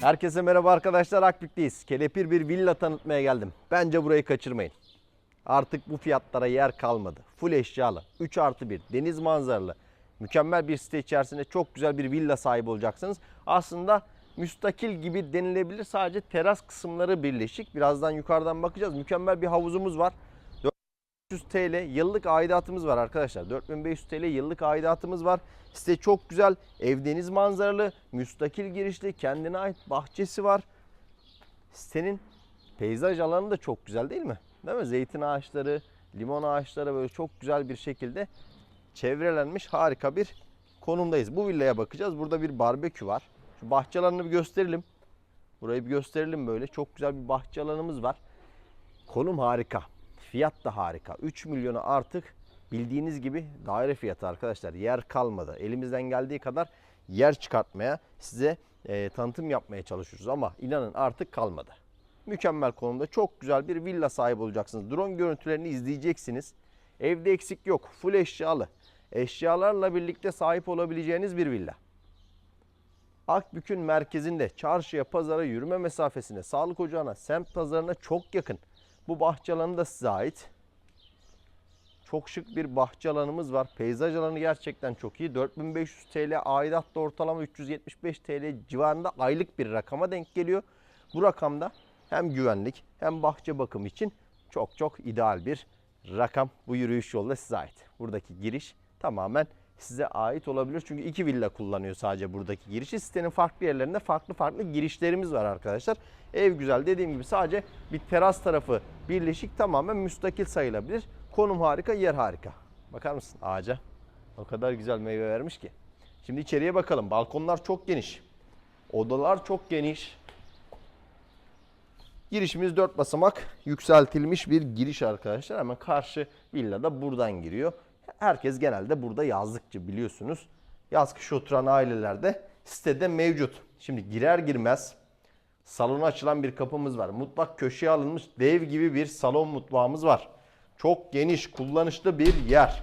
Herkese merhaba arkadaşlar Akbük'teyiz. Kelepir bir villa tanıtmaya geldim. Bence burayı kaçırmayın. Artık bu fiyatlara yer kalmadı. Full eşyalı, 3 artı 1, deniz manzaralı, mükemmel bir site içerisinde çok güzel bir villa sahibi olacaksınız. Aslında müstakil gibi denilebilir. Sadece teras kısımları birleşik. Birazdan yukarıdan bakacağız. Mükemmel bir havuzumuz var. 400 TL yıllık aidatımız var arkadaşlar. 4500 TL yıllık aidatımız var. Site çok güzel. Ev deniz manzaralı, müstakil girişli, kendine ait bahçesi var. Sitenin peyzaj alanı da çok güzel değil mi? Değil mi? Zeytin ağaçları, limon ağaçları böyle çok güzel bir şekilde çevrelenmiş harika bir konumdayız. Bu villaya bakacağız. Burada bir barbekü var. Şu bahçe alanını bir gösterelim. Burayı bir gösterelim böyle. Çok güzel bir bahçe alanımız var. Konum harika. Fiyat da harika. 3 milyona artık bildiğiniz gibi daire fiyatı arkadaşlar. Yer kalmadı. Elimizden geldiği kadar yer çıkartmaya, size e, tanıtım yapmaya çalışıyoruz ama inanın artık kalmadı. Mükemmel konumda çok güzel bir villa sahibi olacaksınız. Drone görüntülerini izleyeceksiniz. Evde eksik yok. Full eşyalı. Eşyalarla birlikte sahip olabileceğiniz bir villa. Akbük'ün merkezinde çarşıya, pazara yürüme mesafesine, sağlık ocağına, semt pazarına çok yakın. Bu bahçe alanı da size ait. Çok şık bir bahçe alanımız var. Peyzaj alanı gerçekten çok iyi. 4500 TL aidat da ortalama 375 TL civarında aylık bir rakama denk geliyor. Bu rakamda hem güvenlik hem bahçe bakımı için çok çok ideal bir rakam. Bu yürüyüş yolda size ait. Buradaki giriş tamamen size ait olabilir. Çünkü iki villa kullanıyor sadece buradaki girişi. Sitenin farklı yerlerinde farklı farklı girişlerimiz var arkadaşlar. Ev güzel dediğim gibi sadece bir teras tarafı birleşik tamamen müstakil sayılabilir. Konum harika, yer harika. Bakar mısın ağaca? O kadar güzel meyve vermiş ki. Şimdi içeriye bakalım. Balkonlar çok geniş. Odalar çok geniş. Girişimiz 4 basamak yükseltilmiş bir giriş arkadaşlar. Hemen karşı villa da buradan giriyor. Herkes genelde burada yazlıkçı biliyorsunuz. Yaz kış oturan ailelerde sitede mevcut. Şimdi girer girmez salona açılan bir kapımız var. Mutfak köşeye alınmış dev gibi bir salon mutfağımız var. Çok geniş, kullanışlı bir yer.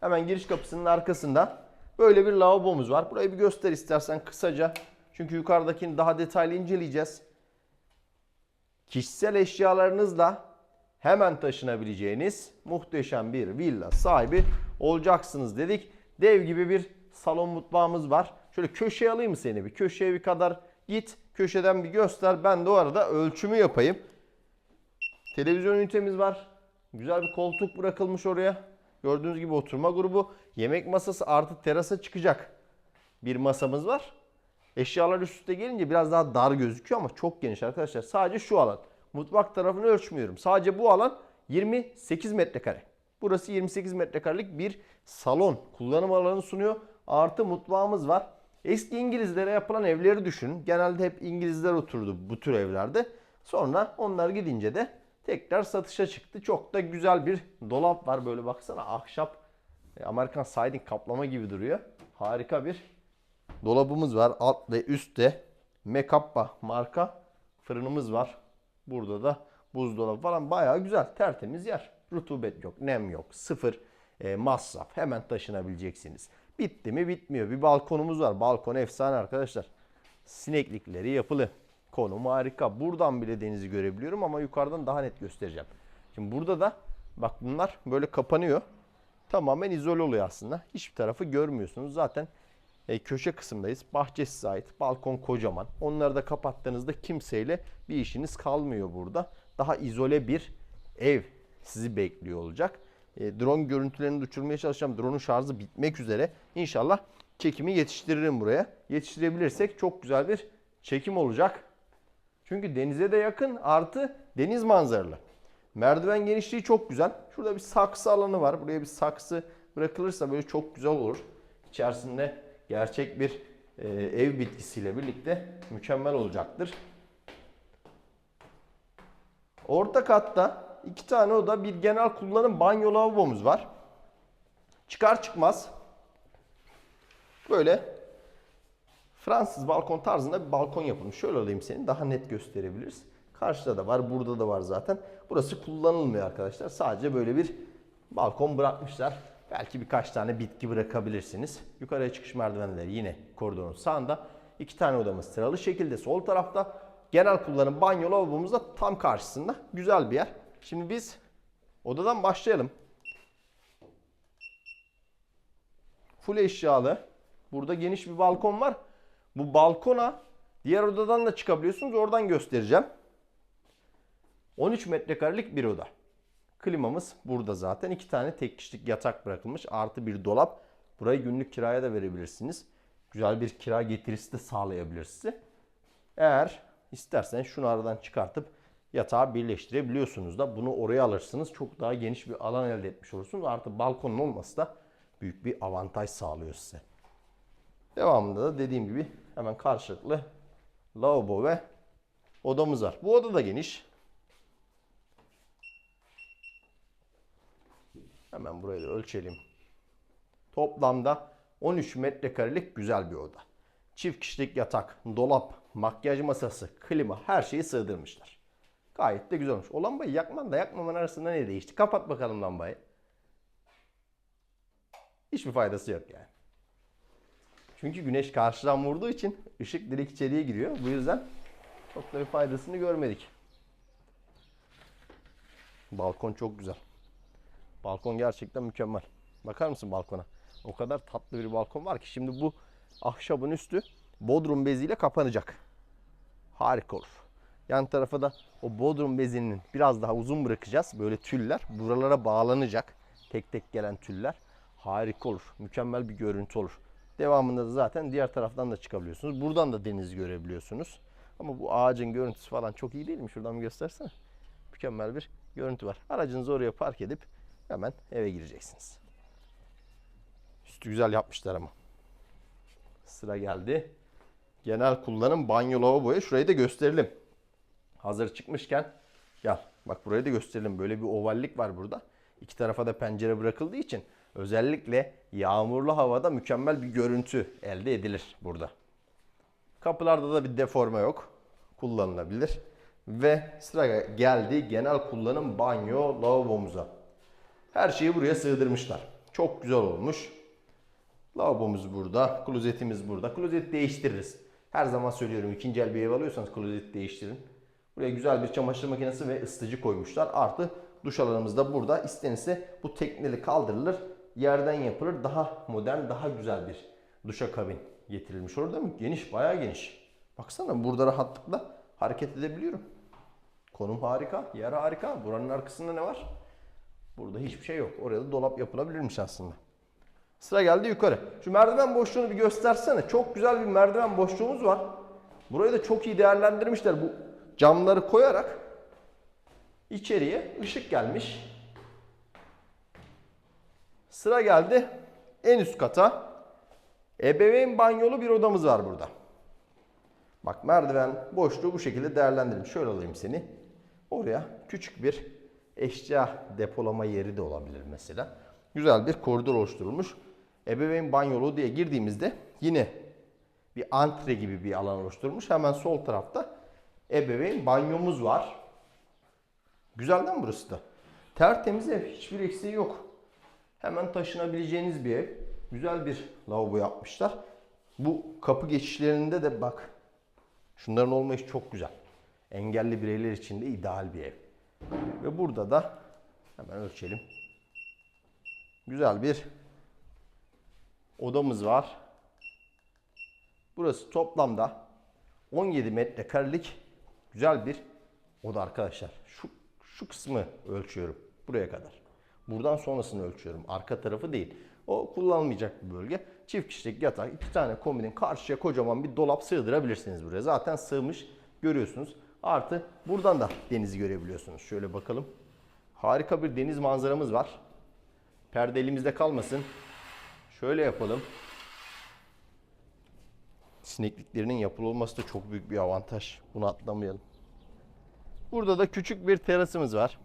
Hemen giriş kapısının arkasında böyle bir lavabomuz var. Burayı bir göster istersen kısaca. Çünkü yukarıdakini daha detaylı inceleyeceğiz. Kişisel eşyalarınızla hemen taşınabileceğiniz muhteşem bir villa sahibi olacaksınız dedik. Dev gibi bir salon mutfağımız var. Şöyle köşeye alayım seni bir. Köşeye bir kadar git. Köşeden bir göster. Ben de o arada ölçümü yapayım. Televizyon ünitemiz var. Güzel bir koltuk bırakılmış oraya. Gördüğünüz gibi oturma grubu. Yemek masası artı terasa çıkacak bir masamız var. Eşyalar üst üste gelince biraz daha dar gözüküyor ama çok geniş arkadaşlar. Sadece şu alan. Mutfak tarafını ölçmüyorum. Sadece bu alan 28 metrekare. Burası 28 metrekarelik bir salon. Kullanım alanı sunuyor. Artı mutfağımız var. Eski İngilizlere yapılan evleri düşünün. Genelde hep İngilizler oturdu bu tür evlerde. Sonra onlar gidince de tekrar satışa çıktı. Çok da güzel bir dolap var. Böyle baksana ahşap e, Amerikan siding kaplama gibi duruyor. Harika bir dolabımız var. Alt ve üstte Mekappa marka fırınımız var. Burada da buzdolabı falan bayağı güzel. Tertemiz yer. Rutubet yok, nem yok, sıfır e, masraf. Hemen taşınabileceksiniz. Bitti mi bitmiyor. Bir balkonumuz var. Balkon efsane arkadaşlar. Sineklikleri yapılı. Konum harika. Buradan bile denizi görebiliyorum ama yukarıdan daha net göstereceğim. Şimdi burada da bak bunlar böyle kapanıyor. Tamamen izole oluyor aslında. Hiçbir tarafı görmüyorsunuz. Zaten e, köşe kısımdayız. Bahçesi size ait. Balkon kocaman. Onları da kapattığınızda kimseyle bir işiniz kalmıyor burada. Daha izole bir ev sizi bekliyor olacak. E, drone görüntülerini uçurmaya çalışacağım. Drone'un şarjı bitmek üzere. İnşallah çekimi yetiştiririm buraya. Yetiştirebilirsek çok güzel bir çekim olacak. Çünkü denize de yakın artı deniz manzaralı. Merdiven genişliği çok güzel. Şurada bir saksı alanı var. Buraya bir saksı bırakılırsa böyle çok güzel olur. İçerisinde gerçek bir e, ev bitkisiyle birlikte mükemmel olacaktır. Orta katta iki tane oda bir genel kullanım banyo lavabomuz var. Çıkar çıkmaz böyle Fransız balkon tarzında bir balkon yapılmış. Şöyle alayım seni daha net gösterebiliriz. Karşıda da var, burada da var zaten. Burası kullanılmıyor arkadaşlar. Sadece böyle bir balkon bırakmışlar. Belki birkaç tane bitki bırakabilirsiniz. Yukarıya çıkış merdivenleri yine koridorun sağında. iki tane odamız sıralı şekilde sol tarafta. Genel kullanım banyo lavabomuz da tam karşısında. Güzel bir yer. Şimdi biz odadan başlayalım. Full eşyalı. Burada geniş bir balkon var. Bu balkona diğer odadan da çıkabiliyorsunuz. Oradan göstereceğim. 13 metrekarelik bir oda. Klimamız burada zaten. iki tane tek kişilik yatak bırakılmış. Artı bir dolap. Burayı günlük kiraya da verebilirsiniz. Güzel bir kira getirisi de sağlayabilir size. Eğer isterseniz şunu aradan çıkartıp yatağı birleştirebiliyorsunuz da. Bunu oraya alırsınız. Çok daha geniş bir alan elde etmiş olursunuz. Artı balkonun olması da büyük bir avantaj sağlıyor size. Devamında da dediğim gibi hemen karşılıklı lavabo ve odamız var. Bu oda da geniş. Hemen burayı da ölçelim. Toplamda 13 metrekarelik güzel bir oda. Çift kişilik yatak, dolap, makyaj masası, klima her şeyi sığdırmışlar. Gayet de güzel olmuş. O lambayı yakman da yakmaman arasında ne değişti? Kapat bakalım lambayı. Hiçbir faydası yok yani. Çünkü güneş karşıdan vurduğu için ışık direkt içeriye giriyor. Bu yüzden çok da bir faydasını görmedik. Balkon çok güzel. Balkon gerçekten mükemmel. Bakar mısın balkona? O kadar tatlı bir balkon var ki şimdi bu ahşabın üstü bodrum beziyle kapanacak. Harika olur. Yan tarafa da o bodrum bezinin biraz daha uzun bırakacağız. Böyle tüller buralara bağlanacak. Tek tek gelen tüller. Harika olur. Mükemmel bir görüntü olur. Devamında da zaten diğer taraftan da çıkabiliyorsunuz. Buradan da deniz görebiliyorsunuz. Ama bu ağacın görüntüsü falan çok iyi değil mi? Şuradan bir göstersene. Mükemmel bir görüntü var. Aracınızı oraya park edip hemen eve gireceksiniz. Üstü güzel yapmışlar ama. Sıra geldi. Genel kullanım banyo lavaboya. Şurayı da gösterelim. Hazır çıkmışken gel. Bak burayı da gösterelim. Böyle bir ovallik var burada. İki tarafa da pencere bırakıldığı için özellikle yağmurlu havada mükemmel bir görüntü elde edilir burada. Kapılarda da bir deforme yok. Kullanılabilir. Ve sıra geldi genel kullanım banyo lavabomuza. Her şeyi buraya sığdırmışlar. Çok güzel olmuş. Lavabomuz burada, klozetimiz burada. Klozeti değiştiririz. Her zaman söylüyorum ikinci el bir ev alıyorsanız klozeti değiştirin. Buraya güzel bir çamaşır makinesi ve ısıtıcı koymuşlar. Artı duş alanımız da burada. İstenirse bu tekneli kaldırılır, yerden yapılır. Daha modern, daha güzel bir duşakabin getirilmiş olur değil mi? Geniş, bayağı geniş. Baksana burada rahatlıkla hareket edebiliyorum. Konum harika, yer harika. Buranın arkasında ne var? Burada hiçbir şey yok. Oraya da dolap yapılabilirmiş aslında. Sıra geldi yukarı. Şu merdiven boşluğunu bir göstersene. Çok güzel bir merdiven boşluğumuz var. Burayı da çok iyi değerlendirmişler. Bu camları koyarak içeriye ışık gelmiş. Sıra geldi en üst kata. Ebeveyn banyolu bir odamız var burada. Bak merdiven boşluğu bu şekilde değerlendirilmiş. Şöyle alayım seni. Oraya küçük bir eşya depolama yeri de olabilir mesela. Güzel bir koridor oluşturulmuş. Ebeveyn banyolu diye girdiğimizde yine bir antre gibi bir alan oluşturulmuş. Hemen sol tarafta ebeveyn banyomuz var. Güzel değil mi burası da? Tertemiz ev. Hiçbir eksiği yok. Hemen taşınabileceğiniz bir ev. Güzel bir lavabo yapmışlar. Bu kapı geçişlerinde de bak. Şunların olmayışı çok güzel. Engelli bireyler için de ideal bir ev. Ve burada da hemen ölçelim. Güzel bir odamız var. Burası toplamda 17 metrekarelik güzel bir oda arkadaşlar. Şu şu kısmı ölçüyorum buraya kadar. Buradan sonrasını ölçüyorum. Arka tarafı değil. O kullanılmayacak bir bölge. Çift kişilik yatak, iki tane kombinin karşıya kocaman bir dolap sığdırabilirsiniz buraya. Zaten sığmış görüyorsunuz. Artı buradan da denizi görebiliyorsunuz. Şöyle bakalım. Harika bir deniz manzaramız var. Perde elimizde kalmasın. Şöyle yapalım. Sinekliklerinin yapılı da çok büyük bir avantaj. Bunu atlamayalım. Burada da küçük bir terasımız var.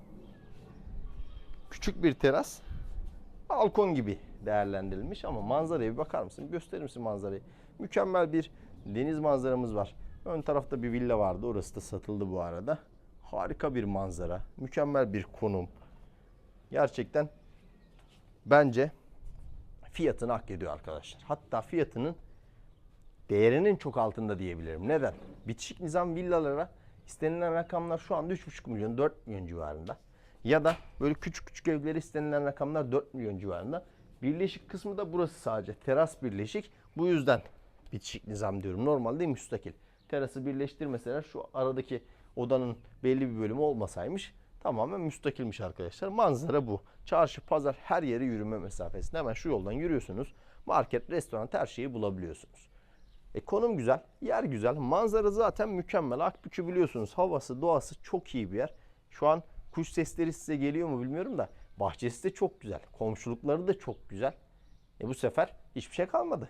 Küçük bir teras. Balkon gibi değerlendirilmiş ama manzaraya bir bakar mısın? Gösterir misin manzarayı? Mükemmel bir deniz manzaramız var. Ön tarafta bir villa vardı. Orası da satıldı bu arada. Harika bir manzara. Mükemmel bir konum. Gerçekten bence fiyatını hak ediyor arkadaşlar. Hatta fiyatının değerinin çok altında diyebilirim. Neden? Bitişik nizam villalara istenilen rakamlar şu anda 3,5 milyon 4 milyon civarında. Ya da böyle küçük küçük evlere istenilen rakamlar 4 milyon civarında. Birleşik kısmı da burası sadece. Teras birleşik. Bu yüzden bitişik nizam diyorum. Normalde müstakil. Terası birleştirmeseler şu aradaki odanın belli bir bölümü olmasaymış tamamen müstakilmiş arkadaşlar. Manzara bu. Çarşı, pazar her yere yürüme mesafesinde. Hemen şu yoldan yürüyorsunuz. Market, restoran her şeyi bulabiliyorsunuz. E, konum güzel, yer güzel, manzara zaten mükemmel. Akbükü biliyorsunuz havası, doğası çok iyi bir yer. Şu an kuş sesleri size geliyor mu bilmiyorum da bahçesi de çok güzel. Komşulukları da çok güzel. E bu sefer hiçbir şey kalmadı.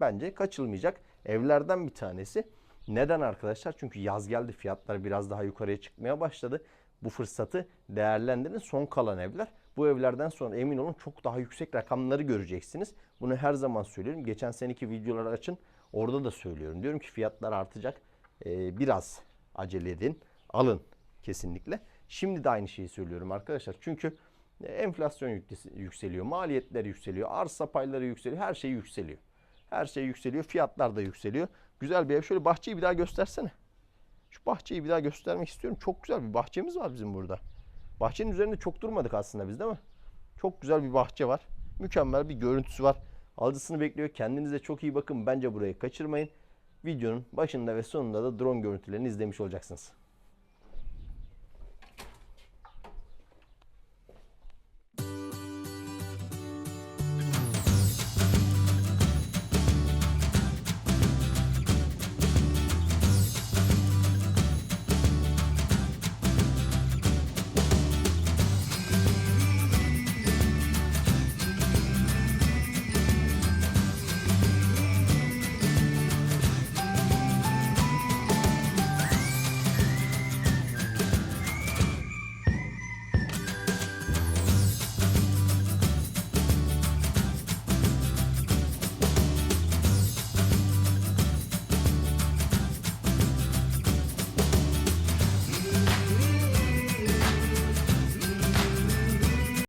Bence kaçılmayacak evlerden bir tanesi. Neden arkadaşlar? Çünkü yaz geldi fiyatlar biraz daha yukarıya çıkmaya başladı. Bu fırsatı değerlendirin son kalan evler. Bu evlerden sonra emin olun çok daha yüksek rakamları göreceksiniz. Bunu her zaman söylüyorum. Geçen seneki videoları açın. Orada da söylüyorum. Diyorum ki fiyatlar artacak. Ee, biraz acele edin. Alın kesinlikle. Şimdi de aynı şeyi söylüyorum arkadaşlar. Çünkü enflasyon yükseliyor. Maliyetler yükseliyor. Arsa payları yükseliyor. Her şey yükseliyor. Her şey yükseliyor. Fiyatlar da yükseliyor. Güzel bir ev. Şöyle bahçeyi bir daha göstersene. Şu bahçeyi bir daha göstermek istiyorum. Çok güzel bir bahçemiz var bizim burada. Bahçenin üzerinde çok durmadık aslında biz değil mi? Çok güzel bir bahçe var. Mükemmel bir görüntüsü var. Alıcısını bekliyor. Kendinize çok iyi bakın. Bence burayı kaçırmayın. Videonun başında ve sonunda da drone görüntülerini izlemiş olacaksınız.